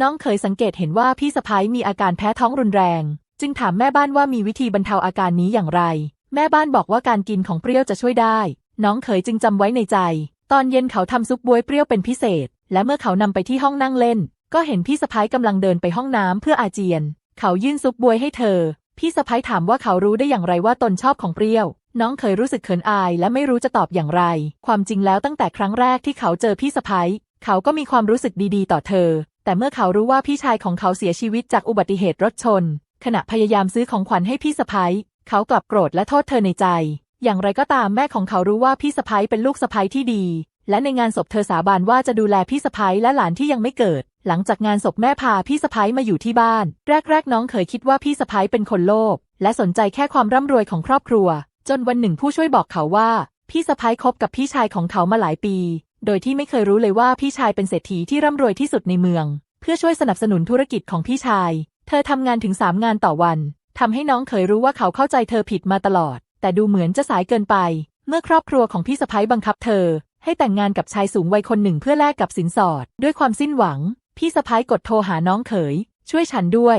น้องเขยสังเกตเห็นว่าพี่สะพ้ายมีอาการแพ้ท้องรุนแรง จึงถามแม่บ้านว่ามีวิธีบรรเทาอาการนี้อย่างไร แม่บ้านบอกว่าการกินของเปรี้ยวจะช่วยได้ น้องเขยจึงจำไว้ในใจ ตอนเย็นเขาทำซุปบวยเปรี้ยวเป็นพิเศษ และเมื่อเขานำไปที่ห้องนั่งเล่น ก็เห็นพี่สะพ้ายกำลังเดินไปห้องน้ำเพื่ออาเจียน เขายื่นซุปบวยให้เธอ พี่สะพ้ายถามว่าเขารู้ได้อย่างไรว่าตนชอบของเปรี้ยว น้องเคยรู้สึกเขินอายและไม่รู้จะตอบอย่างไร ความจริงแล้วตั้งแต่ครั้งแรกที่เขาเจอพี่สะพ้ายเขาก็มีความรู้สึกดีๆ ต่อเธอ แต่เมื่อเขารู้ว่าพี่ชายของเขาเสียชีวิตจากอุบัติเหตุรถชน ขณะพยายามซื้อของขวัญให้พี่สะพ้ยเขากลับโกรธและโทษเธอในใจ อย่างไรก็ตามแม่ของเขารู้ว่าพี่สะพ้ยเป็นลูกสะพ้ยที่ดี และในงานศพเธอสาบานว่าจะดูแลพี่สะพ้ยและหลานที่ยังไม่เกิด หลังจากงานศพแม่พาพี่สะพ้ยมาอยู่ที่บ้าน แรก ๆ น้องเคยคิดว่าพี่สะพ้ยเป็นคนโลภและสนใจแค่ความร่ำรวยของครอบครัว จนวันหนึ่งผู้ช่วยบอกเขาว่า พี่สะพ้ยคบกับพี่ชายของเขามาหลายปี โดยที่ไม่เคยรู้เลยว่าพี่ชายเป็นเศรษฐีที่ร่ำรวยที่สุดในเมือง เพื่อช่วยสนับสนุนธุรกิจของพี่ชาย เธอทำงานถึงสามงานต่อวันทำให้น้องเคยรู้ว่าเขาเข้าใจเธอผิดมาตลอด แต่ดูเหมือนจะสายเกินไป เมื่อครอบครัวของพี่สะพ้ยบังคับเธอ ให้แต่งงานกับชายสูงวัยคนหนึ่งเพื่อแลกกับสินสอด ด้วยความสิ้นหวัง พี่สะพ้ยกดโทรหาน้องเขย ช่วยฉันด้วย